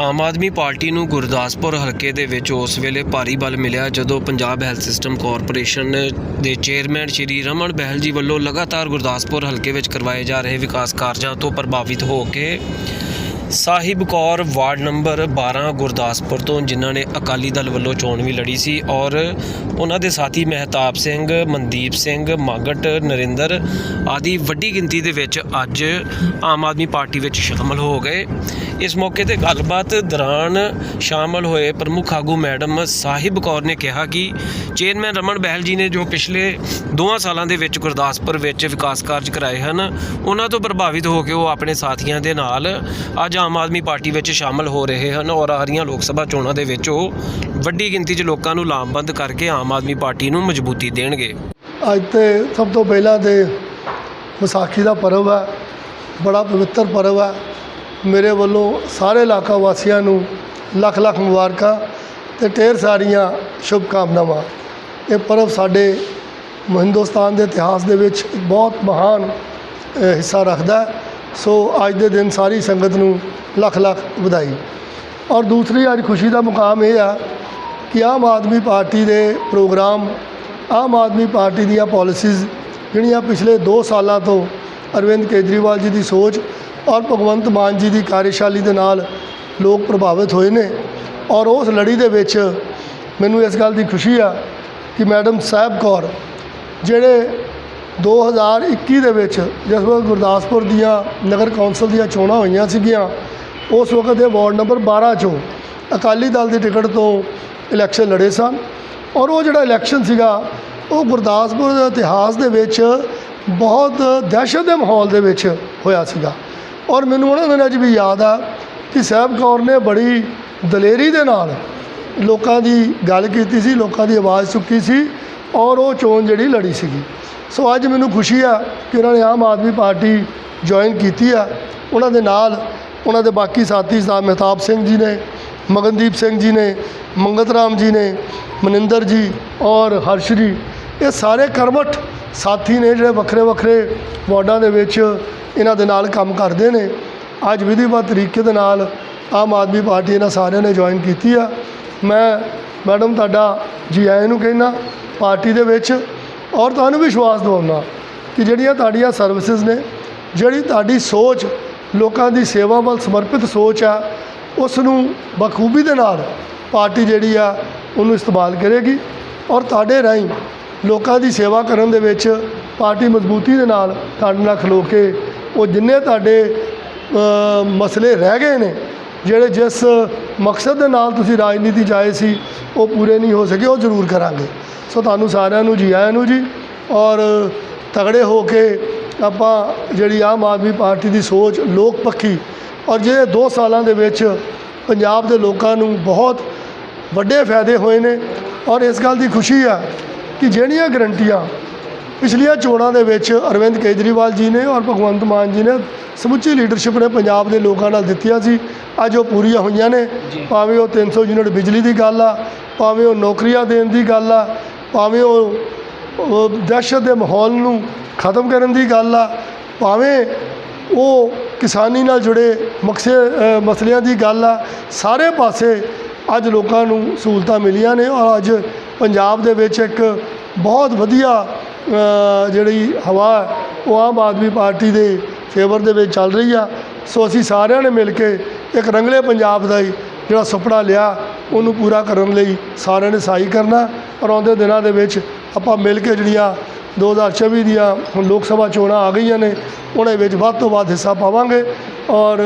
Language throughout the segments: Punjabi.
ਆਮ ਆਦਮੀ ਪਾਰਟੀ ਨੂੰ ਗੁਰਦਾਸਪੁਰ ਹਲਕੇ ਦੇ ਵਿੱਚ ਉਸ ਵੇਲੇ ਭਾਰੀ ਬਲ ਮਿਲਿਆ ਜਦੋਂ ਪੰਜਾਬ ਹੈਲਥ ਸਿਸਟਮ ਕਾਰਪੋਰੇਸ਼ਨ ਦੇ ਚੇਅਰਮੈਨ ਸ਼੍ਰੀ ਰਮਨ ਬਹਿਲ ਜੀ ਵੱਲੋਂ ਲਗਾਤਾਰ ਗੁਰਦਾਸਪੁਰ ਹਲਕੇ ਵਿੱਚ ਕਰਵਾਏ ਜਾ ਰਹੇ ਵਿਕਾਸ ਕਾਰਜਾਂ ਤੋਂ ਪ੍ਰਭਾਵਿਤ ਹੋ ਕੇ ਸਾਹਿਬ ਕੌਰ ਵਾਰਡ ਨੰਬਰ 12 ਗੁਰਦਾਸਪੁਰ ਤੋਂ ਜਿਨ੍ਹਾਂ ਨੇ ਅਕਾਲੀ ਦਲ ਵੱਲੋਂ ਚੋਣ ਵੀ ਲੜੀ ਸੀ ਔਰ ਉਹਨਾਂ ਦੇ ਸਾਥੀ ਮਹਿਤਾਬ ਸਿੰਘ, ਮਨਦੀਪ ਸਿੰਘ, ਮਾਗਟ, ਨਰਿੰਦਰ ਆਦਿ ਵੱਡੀ ਗਿਣਤੀ ਦੇ ਵਿੱਚ ਅੱਜ ਆਮ ਆਦਮੀ ਪਾਰਟੀ ਵਿੱਚ ਸ਼ਾਮਲ ਹੋ ਗਏ। ਇਸ ਮੌਕੇ ਤੇ ਗੱਲਬਾਤ ਦੌਰਾਨ ਸ਼ਾਮਲ ਹੋਏ ਪ੍ਰਮੁੱਖ ਆਗੂ ਮੈਡਮ ਸਾਹਿਬ ਕੌਰ ਨੇ ਕਿਹਾ ਕਿ ਚੇਅਰਮੈਨ ਰਮਨ ਬਹਿਲ ਜੀ ਨੇ ਜੋ ਪਿਛਲੇ ਦੋਹਾਂ ਸਾਲਾਂ ਦੇ ਵਿੱਚ ਗੁਰਦਾਸਪੁਰ ਵਿੱਚ ਵਿਕਾਸ ਕਾਰਜ ਕਰਾਏ ਹਨ, ਉਹਨਾਂ ਤੋਂ ਪ੍ਰਭਾਵਿਤ ਹੋ ਕੇ ਉਹ ਆਪਣੇ ਸਾਥੀਆਂ ਦੇ ਨਾਲ ਅੱਜ ਆਮ ਆਦਮੀ ਪਾਰਟੀ ਵਿੱਚ ਸ਼ਾਮਲ ਹੋ ਰਹੇ ਹਨ ਔਰ ਆ ਰਹੀਆਂ ਲੋਕ ਸਭਾ ਚੋਣਾਂ ਦੇ ਵਿੱਚ ਉਹ ਵੱਡੀ ਗਿਣਤੀ 'ਚ ਲੋਕਾਂ ਨੂੰ ਲਾਮਬੰਦ ਕਰਕੇ ਆਮ ਆਦਮੀ ਪਾਰਟੀ ਨੂੰ ਮਜ਼ਬੂਤੀ ਦੇਣਗੇ। ਅੱਜ ਤੇ ਸਭ ਤੋਂ ਪਹਿਲਾਂ ਤੇ ਵਿਸਾਖੀ ਦਾ ਪਰਵ ਹੈ, ਬੜਾ ਪਵਿੱਤਰ ਪਰਵ ਹੈ। ਮੇਰੇ ਵੱਲੋਂ ਸਾਰੇ ਇਲਾਕਾ ਵਾਸੀਆਂ ਨੂੰ ਲੱਖ ਲੱਖ ਮੁਬਾਰਕਾਂ ਤੇ ਢੇਰ ਸਾਰੀਆਂ ਸ਼ੁਭ ਕਾਮਨਾਵਾਂ। ਇਹ ਪਰਵ ਸਾਡੇ ਹਿੰਦੁਸਤਾਨ ਦੇ ਇਤਿਹਾਸ ਦੇ ਵਿੱਚ ਇੱਕ ਬਹੁਤ ਮਹਾਨ ਹਿੱਸਾ ਰੱਖਦਾ ਸੋ ਅੱਜ ਦੇ ਦਿਨ ਸਾਰੀ ਸੰਗਤ ਨੂੰ ਲੱਖ ਲੱਖ ਵਧਾਈ। ਔਰ ਦੂਸਰੀ ਅੱਜ ਖੁਸ਼ੀ ਦਾ ਮੁਕਾਮ ਇਹ ਆ ਕਿ ਆਮ ਆਦਮੀ ਪਾਰਟੀ ਦੇ ਪ੍ਰੋਗਰਾਮ, ਆਮ ਆਦਮੀ ਪਾਰਟੀ ਦੀਆਂ ਪਾਲਿਸੀਜ਼ ਜਿਹੜੀਆਂ ਪਿਛਲੇ 2 ਸਾਲਾਂ ਤੋਂ ਅਰਵਿੰਦ ਕੇਜਰੀਵਾਲ ਜੀ ਦੀ ਸੋਚ ਔਰ ਭਗਵੰਤ ਮਾਨ ਜੀ ਦੀ ਕਾਰਜਸ਼ਾਲੀ ਦੇ ਨਾਲ ਲੋਕ ਪ੍ਰਭਾਵਿਤ ਹੋਏ ਨੇ ਔਰ ਉਸ ਲੜੀ ਦੇ ਵਿੱਚ ਮੈਨੂੰ ਇਸ ਗੱਲ ਦੀ ਖੁਸ਼ੀ ਆ ਕਿ ਮੈਡਮ ਸਾਹਿਬ ਕੌਰ ਜਿਹੜੇ 2021 ਦੇ ਵਿੱਚ ਜਿਸ ਵਕਤ ਗੁਰਦਾਸਪੁਰ ਦੀਆਂ ਨਗਰ ਕੌਂਸਲ ਦੀਆਂ ਚੋਣਾਂ ਹੋਈਆਂ ਸੀਗੀਆਂ, ਉਸ ਵਕਤ ਇਹ ਵਾਰਡ ਨੰਬਰ 12 ਚੋਂ ਅਕਾਲੀ ਦਲ ਦੀ ਟਿਕਟ ਤੋਂ ਇਲੈਕਸ਼ਨ ਲੜੇ ਸਨ ਔਰ ਉਹ ਜਿਹੜਾ ਇਲੈਕਸ਼ਨ ਸੀਗਾ, ਉਹ ਗੁਰਦਾਸਪੁਰ ਦੇ ਇਤਿਹਾਸ ਦੇ ਵਿੱਚ ਬਹੁਤ ਦਹਿਸ਼ਤ ਦੇ ਮਾਹੌਲ ਦੇ ਵਿੱਚ ਹੋਇਆ ਸੀਗਾ। ਔਰ ਮੈਨੂੰ ਉਹਨਾਂ ਦਿਨਾਂ 'ਚ ਵੀ ਯਾਦ ਆ ਕਿ ਸਾਹਿਬ ਕੌਰ ਨੇ ਬੜੀ ਦਲੇਰੀ ਦੇ ਨਾਲ ਲੋਕਾਂ ਦੀ ਗੱਲ ਕੀਤੀ ਸੀ, ਲੋਕਾਂ ਦੀ ਆਵਾਜ਼ ਚੁੱਕੀ ਸੀ ਔਰ ਉਹ ਚੋਣ ਜਿਹੜੀ ਲੜੀ ਸੀਗੀ। ਸੋ ਅੱਜ ਮੈਨੂੰ ਖੁਸ਼ੀ ਆ ਕਿ ਉਹਨਾਂ ਨੇ ਆਮ ਆਦਮੀ ਪਾਰਟੀ ਜੁਆਇਨ ਕੀਤੀ ਆ। ਉਹਨਾਂ ਦੇ ਨਾਲ ਉਹਨਾਂ ਦੇ ਬਾਕੀ ਸਾਥੀ ਸਾਹਿਬ ਮਹਿਤਾਬ ਸਿੰਘ ਜੀ ਨੇ, ਮਗਨਦੀਪ ਸਿੰਘ ਜੀ ਨੇ, ਮੰਗਤ ਰਾਮ ਜੀ ਨੇ, ਮਨਿੰਦਰ ਜੀ ਔਰ ਹਰਸ਼ ਜੀ ਇਹ ਸਾਰੇ ਕਰਮਠ ਸਾਥੀ ਨੇ ਜਿਹੜੇ ਵੱਖਰੇ ਵੱਖਰੇ ਵਾਰਡਾਂ ਦੇ ਵਿੱਚ ਇਹਨਾਂ ਦੇ ਨਾਲ ਕੰਮ ਕਰਦੇ ਨੇ। ਅੱਜ ਵਿਧੀਵਤ ਤਰੀਕੇ ਦੇ ਨਾਲ ਆਮ ਆਦਮੀ ਪਾਰਟੀ ਇਹਨਾਂ ਸਾਰਿਆਂ ਨੇ ਜੁਆਇਨ ਕੀਤੀ ਆ। ਮੈਂ ਮੈਡਮ ਤੁਹਾਡਾ ਜੀ ਆਇਆਂ ਨੂੰ ਕਹਿਣਾ ਪਾਰਟੀ ਦੇ ਵਿੱਚ ਔਰ ਤੁਹਾਨੂੰ ਵਿਸ਼ਵਾਸ ਦਿਵਾਉਣਾ ਕਿ ਜਿਹੜੀਆਂ ਤੁਹਾਡੀਆਂ ਸਰਵਿਸਿਜ਼ ਨੇ, ਜਿਹੜੀ ਤੁਹਾਡੀ ਸੋਚ, ਲੋਕਾਂ ਦੀ ਸੇਵਾ ਵੱਲ ਸਮਰਪਿਤ ਸੋਚ ਆ ਉਸ ਨੂੰ ਬਖੂਬੀ ਦੇ ਨਾਲ ਪਾਰਟੀ ਜਿਹੜੀ ਆ, ਉਹਨੂੰ ਇਸਤੇਮਾਲ ਕਰੇਗੀ ਔਰ ਤੁਹਾਡੇ ਰਾਹੀਂ ਲੋਕਾਂ ਦੀ ਸੇਵਾ ਕਰਨ ਦੇ ਵਿੱਚ ਪਾਰਟੀ ਮਜ਼ਬੂਤੀ ਦੇ ਨਾਲ ਤੁਹਾਡੇ ਨਾਲ ਖਲੋ ਕੇ ਉਹ ਜਿੰਨੇ ਤੁਹਾਡੇ ਮਸਲੇ ਰਹਿ ਗਏ ਨੇ, ਜਿਹੜੇ ਜਿਸ ਮਕਸਦ ਦੇ ਨਾਲ ਤੁਸੀਂ ਰਾਜਨੀਤੀ 'ਚ ਆਏ ਸੀ, ਉਹ ਪੂਰੇ ਨਹੀਂ ਹੋ ਸਕੇ, ਉਹ ਜ਼ਰੂਰ ਕਰਾਂਗੇ। ਸੋ ਤੁਹਾਨੂੰ ਸਾਰਿਆਂ ਨੂੰ ਜੀ, ਆਇਆਂ ਨੂੰ ਜੀ, ਔਰ ਤਗੜੇ ਹੋ ਕੇ ਆਪਾਂ ਜਿਹੜੀ ਆਮ ਆਦਮੀ ਪਾਰਟੀ ਦੀ ਸੋਚ ਲੋਕ ਪੱਖੀ, ਔਰ ਜਿਹੜੇ 2 ਸਾਲਾਂ ਦੇ ਵਿੱਚ ਪੰਜਾਬ ਦੇ ਲੋਕਾਂ ਨੂੰ ਬਹੁਤ ਵੱਡੇ ਫਾਇਦੇ ਹੋਏ ਨੇ, ਔਰ ਇਸ ਗੱਲ ਦੀ ਖੁਸ਼ੀ ਆ ਕਿ ਜਿਹੜੀਆਂ ਗਰੰਟੀਆਂ ਪਿਛਲੀਆਂ ਚੋਣਾਂ ਦੇ ਵਿੱਚ ਅਰਵਿੰਦ ਕੇਜਰੀਵਾਲ ਜੀ ਨੇ ਔਰ ਭਗਵੰਤ ਮਾਨ ਜੀ ਨੇ ਸਮੁੱਚੀ ਲੀਡਰਸ਼ਿਪ ਨੇ ਪੰਜਾਬ ਦੇ ਲੋਕਾਂ ਨਾਲ ਦਿੱਤੀਆਂ ਸੀ। ਅੱਜ ਉਹ ਪੂਰੀਆਂ ਹੋਈਆਂ ਨੇ। ਭਾਵੇਂ ਉਹ 300 ਯੂਨਿਟ ਬਿਜਲੀ ਦੀ ਗੱਲ ਆ ਭਾਵੇਂ ਉਹ ਨੌਕਰੀਆਂ ਦੇਣ ਦੀ ਗੱਲ ਆ ਭਾਵੇਂ ਉਹ ਦਹਿਸ਼ਤ ਦੇ ਮਾਹੌਲ ਨੂੰ ਖਤਮ ਕਰਨ ਦੀ ਗੱਲ ਆ ਭਾਵੇਂ ਉਹ ਕਿਸਾਨੀ ਨਾਲ ਜੁੜੇ ਮਕਸੇ ਮਸਲਿਆਂ ਦੀ ਗੱਲ ਆ ਸਾਰੇ ਪਾਸੇ ਅੱਜ ਲੋਕਾਂ ਨੂੰ ਸਹੂਲਤਾਂ ਮਿਲੀਆਂ ਨੇ ਔਰ ਅੱਜ ਪੰਜਾਬ ਦੇ ਵਿੱਚ ਇੱਕ ਬਹੁਤ ਵਧੀਆ ਜਿਹੜੀ ਹਵਾ ਹੈ, ਉਹ ਆਮ ਆਦਮੀ ਪਾਰਟੀ ਦੇ ਫੇਵਰ ਦੇ ਵਿੱਚ ਚੱਲ ਰਹੀ ਆ। ਸੋ ਅਸੀਂ ਸਾਰਿਆਂ ਨੇ ਮਿਲ ਕੇ ਇੱਕ ਰੰਗਲੇ ਪੰਜਾਬ ਦਾ ਹੀ ਜਿਹੜਾ ਸੁਪਨਾ ਲਿਆ ਉਹਨੂੰ ਪੂਰਾ ਕਰਨ ਲਈ ਸਾਰਿਆਂ ਨੇ ਸਹਾਈ ਕਰਨਾ। ਔਰ ਆਉਂਦੇ ਦਿਨਾਂ ਦੇ ਵਿੱਚ ਆਪਾਂ ਮਿਲ ਕੇ ਜਿਹੜੀਆਂ 2024 ਦੀਆਂ ਹੁਣ ਲੋਕ ਸਭਾ ਚੋਣਾਂ ਆ ਗਈਆਂ ਨੇ ਉਹਨਾਂ ਵਿੱਚ ਵੱਧ ਤੋਂ ਵੱਧ ਹਿੱਸਾ ਪਾਵਾਂਗੇ। ਔਰ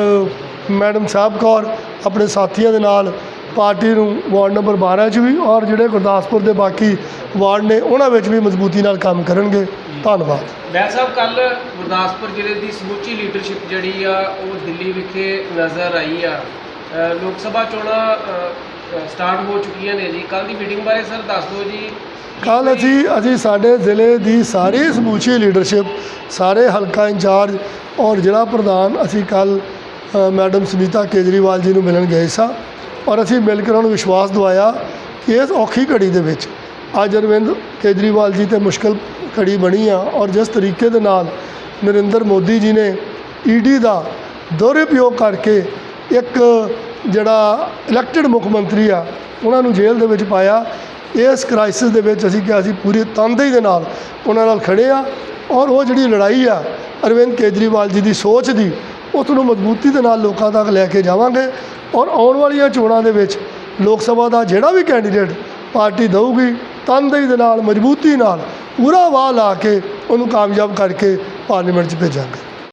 ਮੈਡਮ ਸਾਹਿਬ ਕੌਰ ਆਪਣੇ ਸਾਥੀਆਂ ਦੇ ਨਾਲ ਪਾਰਟੀ ਨੂੰ ਵਾਰਡ ਨੰਬਰ 12 'ਚ ਵੀ ਔਰ ਜਿਹੜੇ ਗੁਰਦਾਸਪੁਰ ਦੇ ਬਾਕੀ ਵਾਰਡ ਨੇ ਉਹਨਾਂ ਵਿੱਚ ਵੀ ਮਜ਼ਬੂਤੀ ਨਾਲ ਕੰਮ ਕਰਨਗੇ। ਧੰਨਵਾਦ। ਬੈਲ ਸਾਹਿਬ ਕੱਲ ਗੁਰਦਾਸਪੁਰ ਜ਼ਿਲ੍ਹੇ ਦੀ ਸਮੁੱਚੀ ਲੀਡਰਸ਼ਿਪ ਜਿਹੜੀ ਆ ਉਹ ਦਿੱਲੀ ਵਿਖੇ ਨਜ਼ਰ ਆਈ ਆ। ਲੋਕ ਸਭਾ ਚੋਣਾਂ ਸਟਾਰਟ ਹੋ ਚੁੱਕੀਆਂ ਨੇ ਜੀ। ਕੱਲ ਦੀ ਮੀਟਿੰਗ ਬਾਰੇ ਸਰ ਦੱਸ ਦਿਓ ਜੀ। ਕੱਲ ਅਸੀਂ ਅਸੀਂ ਸਾਡੇ ਜ਼ਿਲ੍ਹੇ ਦੀ ਸਾਰੀ ਸਮੂਚੀ ਲੀਡਰਸ਼ਿਪ ਸਾਰੇ ਹਲਕਾ ਇੰਚਾਰਜ ਔਰ ਜ਼ਿਲ੍ਹਾ ਪ੍ਰਧਾਨ ਅਸੀਂ ਕੱਲ ਮੈਡਮ ਸੁਨੀਤਾ ਕੇਜਰੀਵਾਲ ਜੀ ਨੂੰ ਮਿਲਣ ਗਏ ਸਾਂ। ਔਰ ਅਸੀਂ ਮਿਲ ਕੇ ਉਹਨਾਂ ਨੂੰ ਵਿਸ਼ਵਾਸ ਦਿਵਾਇਆ ਕਿ ਇਸ ਔਖੀ ਘੜੀ ਦੇ ਵਿੱਚ ਅੱਜ ਅਰਵਿੰਦ ਕੇਜਰੀਵਾਲ ਜੀ ਤੇ ਮੁਸ਼ਕਲ ਘੜੀ ਬਣੀ ਆ ਔਰ ਜਿਸ ਤਰੀਕੇ ਦੇ ਨਾਲ ਨਰਿੰਦਰ ਮੋਦੀ ਜੀ ਨੇ ਈਡੀ ਦਾ ਦੁਰਉਪਯੋਗ ਕਰਕੇ ਇੱਕ ਜਿਹੜਾ ਇਲੈਕਟਿਡ ਮੁੱਖ ਮੰਤਰੀ ਆ, ਉਹਨਾਂ ਨੂੰ ਜੇਲ੍ਹ ਦੇ ਵਿੱਚ ਪਾਇਆ। ਇਸ ਕ੍ਰਾਈਸਿਸ ਦੇ ਵਿੱਚ ਅਸੀਂ ਕਿਹਾ ਸੀ ਪੂਰੀ ਤਨਦੇਹੀ ਦੇ ਨਾਲ ਉਹਨਾਂ ਨਾਲ ਖੜੇ ਆ ਔਰ ਉਹ ਜਿਹੜੀ ਲੜਾਈ ਆ, ਅਰਵਿੰਦ ਕੇਜਰੀਵਾਲ ਜੀ ਦੀ ਸੋਚ ਦੀ, ਉਸ ਨੂੰ ਮਜ਼ਬੂਤੀ ਦੇ ਨਾਲ ਲੋਕਾਂ ਤੱਕ ਲੈ ਕੇ ਜਾਵਾਂਗੇ। ਔਰ ਆਉਣ ਵਾਲੀਆਂ ਚੋਣਾਂ ਦੇ ਵਿੱਚ ਲੋਕ ਸਭਾ ਦਾ ਜਿਹੜਾ ਵੀ ਕੈਂਡੀਡੇਟ ਪਾਰਟੀ ਦਊਗੀ ਤਨਦੇਹੀ ਦੇ ਨਾਲ, ਮਜ਼ਬੂਤੀ ਨਾਲ ਪੂਰਾ ਵਾਹ ਲਾ ਕੇ ਉਹਨੂੰ ਕਾਮਯਾਬ ਕਰਕੇ ਪਾਰਲੀਮੈਂਟ 'ਚ ਭੇਜਾਂਗੇ।